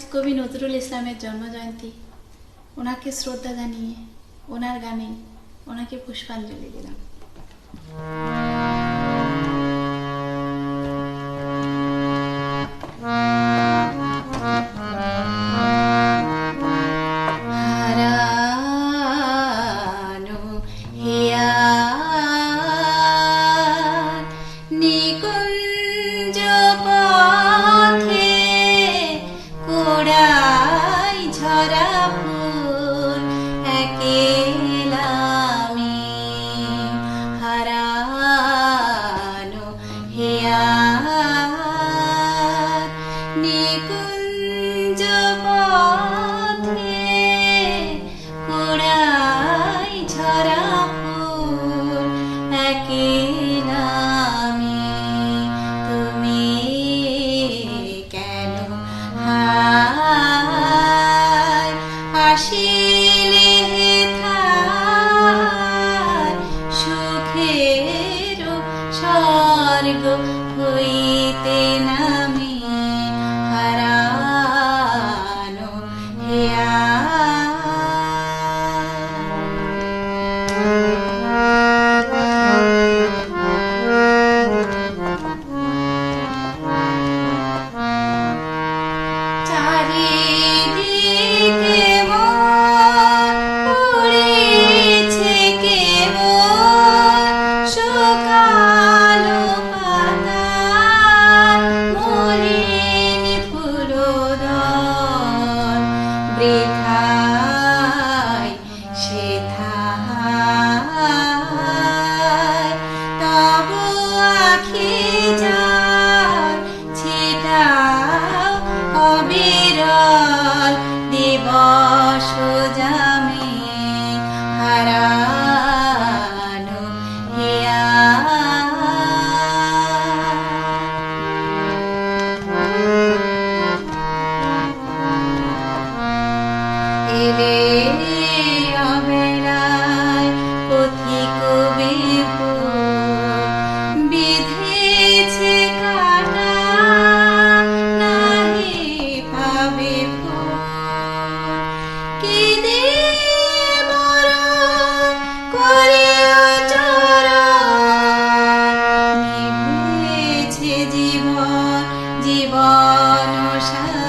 আজ কবি নজরুল ইসলামের জন্মজয়ন্তী। ওনাকে শ্রদ্ধা জানিয়ে ওনার গানে ওনাকে পুষ্পাঞ্জলি দিলাম। একেলামি হারানো হিয়ার ঝরা ফুল একেলামি Miami. চরণ নিভেছে জীবন সার